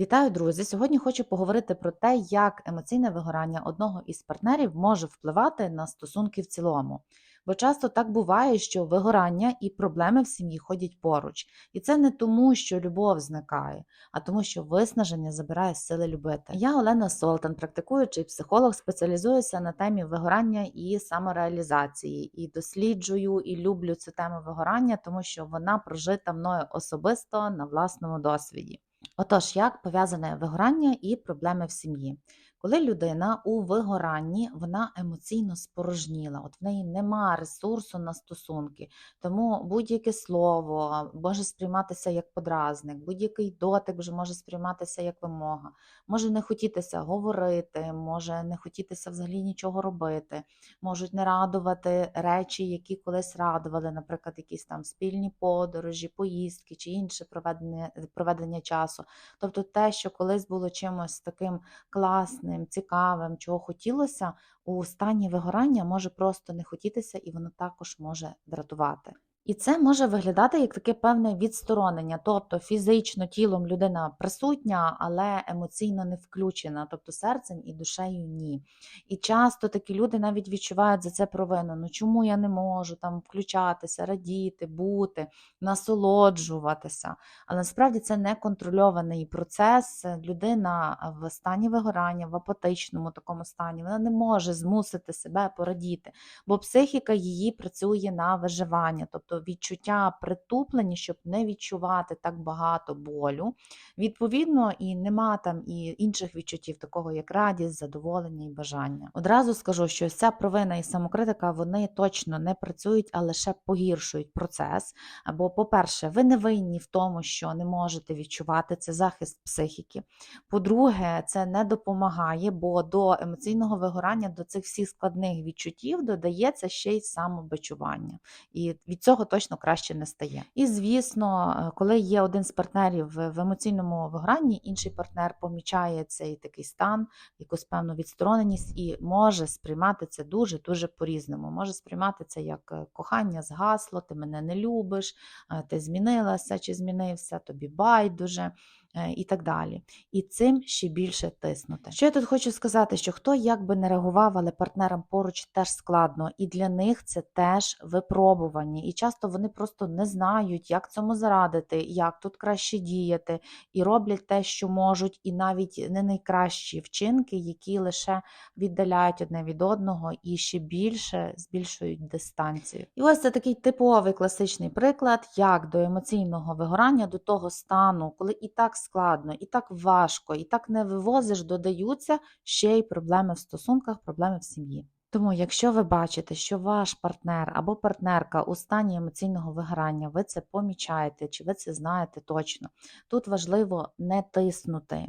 Вітаю, друзі! Сьогодні хочу поговорити про те, як емоційне вигорання одного із партнерів може впливати на стосунки в цілому. Бо часто так буває, що вигорання і проблеми в сім'ї ходять поруч. І це не тому, що любов зникає, а тому, що виснаження забирає сили любити. Я Олена Солтан, практикуючий психолог, спеціалізуюся на темі вигорання і самореалізації. І досліджую і люблю цю тему вигорання, тому що вона прожита мною особисто на власному досвіді. Отож, як пов'язане вигорання і проблеми в сім'ї? Коли людина у вигоранні, вона емоційно спорожніла, от в неї нема ресурсу на стосунки, тому будь-яке слово може сприйматися як подразник, будь-який дотик вже може сприйматися як вимога, може не хотітися говорити, може не хотітися взагалі нічого робити, можуть не радувати речі, які колись радували, наприклад, якісь там спільні подорожі, поїздки чи інше проведення, проведення часу. Тобто те, що колись було чимось таким класним, цікавим, чого хотілося, у стані вигорання може просто не хотітися, і воно також може дратувати. І це може виглядати як таке певне відсторонення, тобто фізично тілом людина присутня, але емоційно не включена, тобто серцем і душею ні. І часто такі люди навіть відчувають за це провину. Ну чому я не можу там включатися, радіти, бути, насолоджуватися? Але насправді це неконтрольований процес. Людина в стані вигорання, в апатичному такому стані, вона не може змусити себе порадіти, бо психіка її працює на виживання. тобто відчуття притуплені, щоб не відчувати так багато болю. Відповідно, і нема там і інших відчуттів, такого як радість, задоволення і бажання. Одразу скажу, що ось ця провина і самокритика вони точно не працюють, а лише погіршують процес. Бо, по-перше, ви не винні в тому, що не можете відчувати це захист психіки. По-друге, це не допомагає, бо до емоційного вигорання, до цих всіх складних відчуттів додається ще й самобичування. І від цього точно краще не стає. І звісно, е, коли є один з партнерів в емоційному вигранні, інший партнер помічає цей такий стан, якусь певну відстороненість і може сприймати це дуже дуже по-різному. Може сприймати це як е, кохання згасло, ти мене не любиш, е, ти змінилася чи змінився, тобі байдуже. Е, і так далі. І цим ще більше тиснути. Що я тут хочу сказати, що хто як би не реагував, але партнерам поруч теж складно, і для них це теж випробування. І часто вони просто не знають, як цьому зарадити, як тут краще діяти, і роблять те, що можуть, і навіть не найкращі вчинки, які лише віддаляють одне від одного і ще більше збільшують дистанцію. І ось це такий типовий класичний приклад, як до емоційного вигорання, до того стану, коли і так складно, і так важко, і так не вивозиш, додаються ще й проблеми в стосунках, проблеми в сім'ї. Тому, якщо ви бачите, що ваш партнер або партнерка у стані емоційного вигорання, ви це помічаєте, чи ви це знаєте точно, тут важливо не тиснути.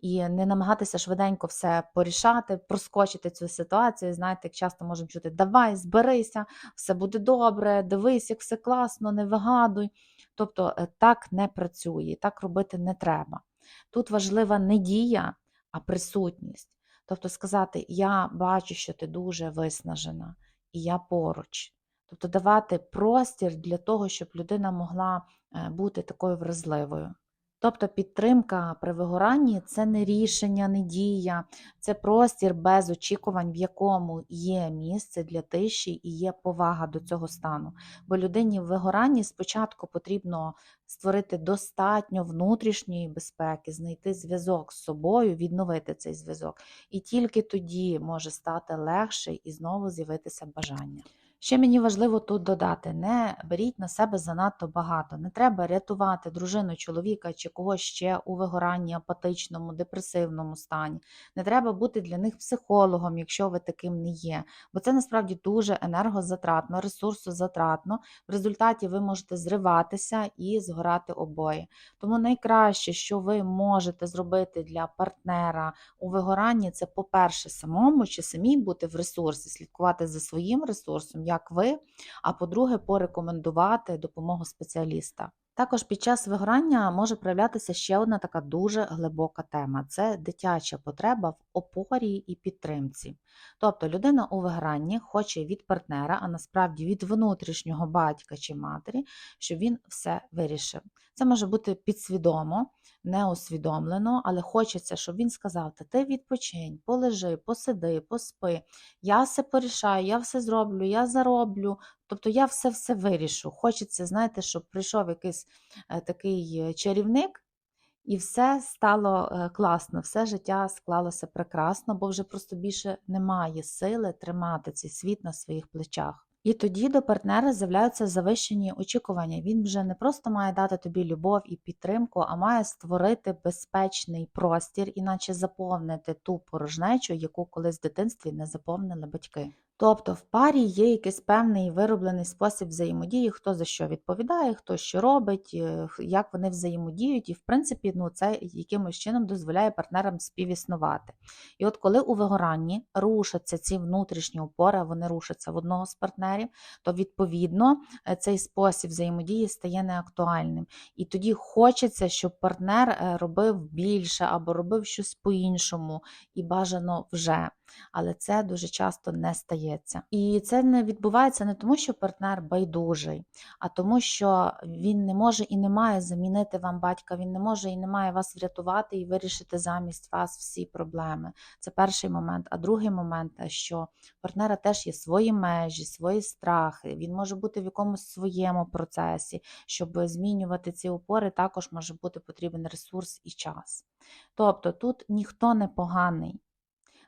І не намагатися швиденько все порішати, проскочити цю ситуацію. Знаєте, як часто можемо чути, давай, зберися, все буде добре, дивись, як все класно, не вигадуй. Тобто е, так не працює, так робити не треба. Тут важлива не дія, а присутність. Тобто сказати, я бачу, що ти дуже виснажена, і я поруч. Тобто давати простір для того, щоб людина могла е, бути такою вразливою. Тобто підтримка при вигоранні це не рішення, не дія, це простір без очікувань, в якому є місце для тиші і є повага до цього стану. Бо людині в вигоранні спочатку потрібно створити достатньо внутрішньої безпеки, знайти зв'язок з собою, відновити цей зв'язок. І тільки тоді може стати легше і знову з'явитися бажання. Ще мені важливо тут додати: не беріть на себе занадто багато. Не треба рятувати дружину, чоловіка чи когось ще у вигоранні, апатичному, депресивному стані. Не треба бути для них психологом, якщо ви таким не є. Бо це насправді дуже енергозатратно, ресурсозатратно. В результаті ви можете зриватися і згорати обоє. Тому найкраще, що ви можете зробити для партнера у вигоранні, це, по-перше, самому чи самій бути в ресурсі, слідкувати за своїм ресурсом як ви, а по-друге, порекомендувати допомогу спеціаліста. Також під час вигорання може проявлятися ще одна така дуже глибока тема це дитяча потреба в опорі і підтримці. Тобто людина у вигоранні хоче від партнера, а насправді від внутрішнього батька чи матері, щоб він все вирішив. Це може бути підсвідомо, неусвідомлено, але хочеться, щоб він сказав: Та ти відпочинь, полежи, посиди, поспи, я все порішаю, я все зроблю, я зароблю. Тобто я все все вирішу. Хочеться, знаєте, щоб прийшов якийсь е, такий е, чарівник, і все стало е, класно, все життя склалося прекрасно, бо вже просто більше немає сили тримати цей світ на своїх плечах. І тоді до партнера з'являються завищені очікування. Він вже не просто має дати тобі любов і підтримку, а має створити безпечний простір, іначе заповнити ту порожнечу, яку колись в дитинстві не заповнили батьки. Тобто в парі є якийсь певний вироблений спосіб взаємодії, хто за що відповідає, хто що робить, е, як вони взаємодіють, і в принципі ну, це якимось чином дозволяє партнерам співіснувати. І от коли у вигоранні рушаться ці внутрішні опори, вони рушаться в одного з партнерів, то відповідно е, цей спосіб взаємодії стає неактуальним. І тоді хочеться, щоб партнер е, робив більше або робив щось по-іншому, і бажано вже але це дуже часто не стається. І це не відбувається не тому, що партнер байдужий, а тому, що він не може і не має замінити вам батька, він не може і не має вас врятувати і вирішити замість вас всі проблеми. Це перший момент. А другий момент, що партнера теж є свої межі, свої страхи. Він може бути в якомусь своєму процесі. Щоб змінювати ці опори, також може бути потрібен ресурс і час. Тобто тут ніхто не поганий.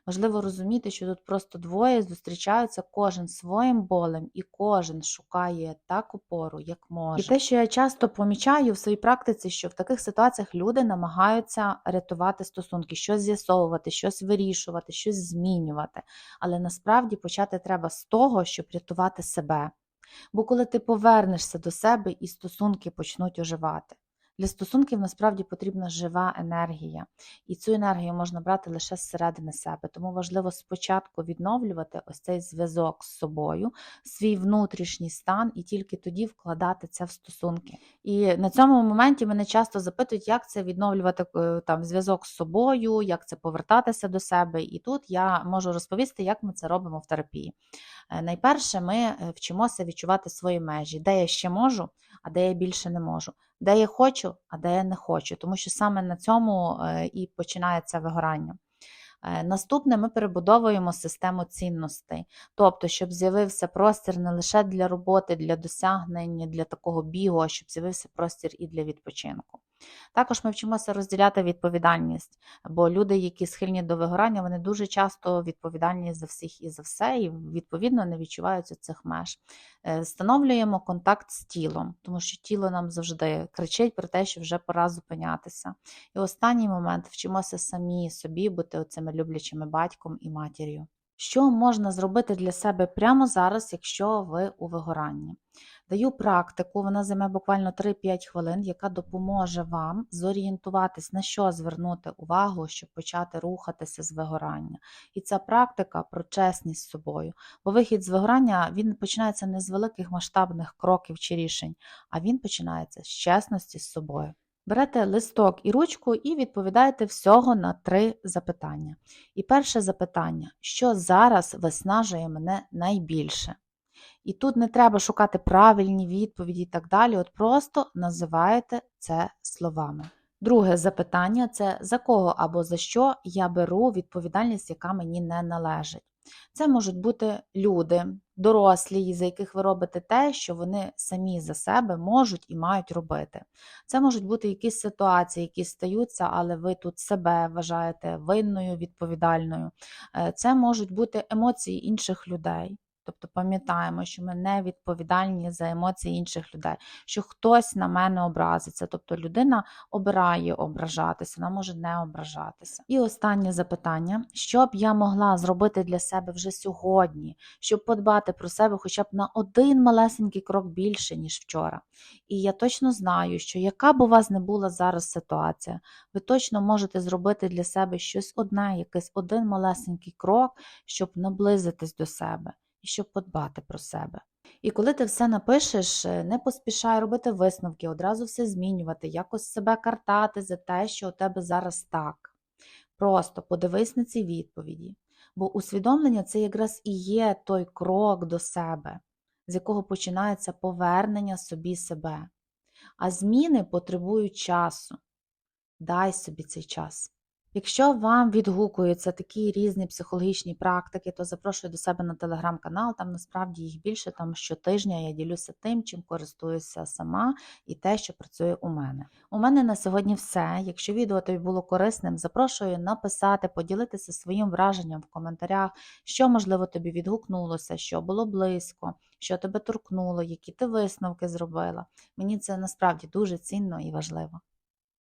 Важливо розуміти, що тут просто двоє зустрічаються кожен своїм болем, і кожен шукає так опору, як може. І те, що я часто помічаю в своїй практиці, що в таких ситуаціях люди намагаються рятувати стосунки, щось з'ясовувати, щось вирішувати, щось змінювати. Але насправді почати треба з того, щоб рятувати себе. Бо коли ти повернешся до себе і стосунки почнуть оживати. Для стосунків насправді потрібна жива енергія, і цю енергію можна брати лише зсередини себе. Тому важливо спочатку відновлювати ось цей зв'язок з собою, свій внутрішній стан, і тільки тоді вкладати це в стосунки. І на цьому моменті мене часто запитують, як це відновлювати е, там зв'язок з собою, як це повертатися до себе. І тут я можу розповісти, як ми це робимо в терапії. Е, Найперше, ми е, вчимося відчувати свої межі, де я ще можу, а де я більше не можу, де я хочу, а де я не хочу, тому що саме на цьому е, і починається вигорання. Е, Наступне ми перебудовуємо систему цінностей, тобто, щоб з'явився простір не лише для роботи, для досягнень, для такого бігу, а щоб з'явився простір і для відпочинку. Також ми вчимося розділяти відповідальність, бо люди, які схильні до вигорання, вони дуже часто відповідальні за всіх і за все, і відповідно не відчувають цих меж. Е, Встановлюємо контакт з тілом, тому що тіло нам завжди кричить про те, що вже пора зупинятися. І останній момент вчимося самі собі бути оцими люблячими батьком і матір'ю. Що можна зробити для себе прямо зараз, якщо ви у вигоранні? Даю практику, вона займе буквально 3-5 хвилин, яка допоможе вам зорієнтуватись, на що звернути увагу, щоб почати рухатися з вигорання. І ця практика про чесність з собою. Бо вихід з вигорання він починається не з великих масштабних кроків чи рішень, а він починається з чесності з собою. Берете листок і ручку і відповідаєте всього на три запитання. І перше запитання: що зараз виснажує мене найбільше? І тут не треба шукати правильні відповіді і так далі. От просто називаєте це словами. Друге запитання це за кого або за що я беру відповідальність, яка мені не належить. Це можуть бути люди, дорослі, за яких ви робите те, що вони самі за себе можуть і мають робити. Це можуть бути якісь ситуації, які стаються, але ви тут себе вважаєте винною, відповідальною. Е, Це можуть бути емоції інших людей. Тобто пам'ятаємо, що ми не відповідальні за емоції інших людей, що хтось на мене образиться. Тобто людина обирає ображатися, вона може не ображатися. І останнє запитання: що б я могла зробити для себе вже сьогодні, щоб подбати про себе хоча б на один малесенький крок більше, ніж вчора. І я точно знаю, що яка б у вас не була зараз ситуація, ви точно можете зробити для себе щось одне, якийсь один малесенький крок, щоб наблизитись до себе і щоб подбати про себе. І коли ти все напишеш, е, не поспішай робити висновки, одразу все змінювати, якось себе картати за те, що у тебе зараз так. Просто подивись на ці відповіді. Бо усвідомлення це якраз і є той крок до себе, з якого починається повернення собі себе. А зміни потребують часу. Дай собі цей час. Якщо вам відгукуються такі різні психологічні практики, то запрошую до себе на телеграм-канал. Там насправді їх більше. Там щотижня я ділюся тим, чим користуюся сама, і те, що працює у мене. У мене на сьогодні все. Якщо відео тобі було корисним, запрошую написати, поділитися своїм враженням в коментарях, що можливо тобі відгукнулося, що було близько, що тебе торкнуло, які ти висновки зробила. Мені це насправді дуже цінно і важливо.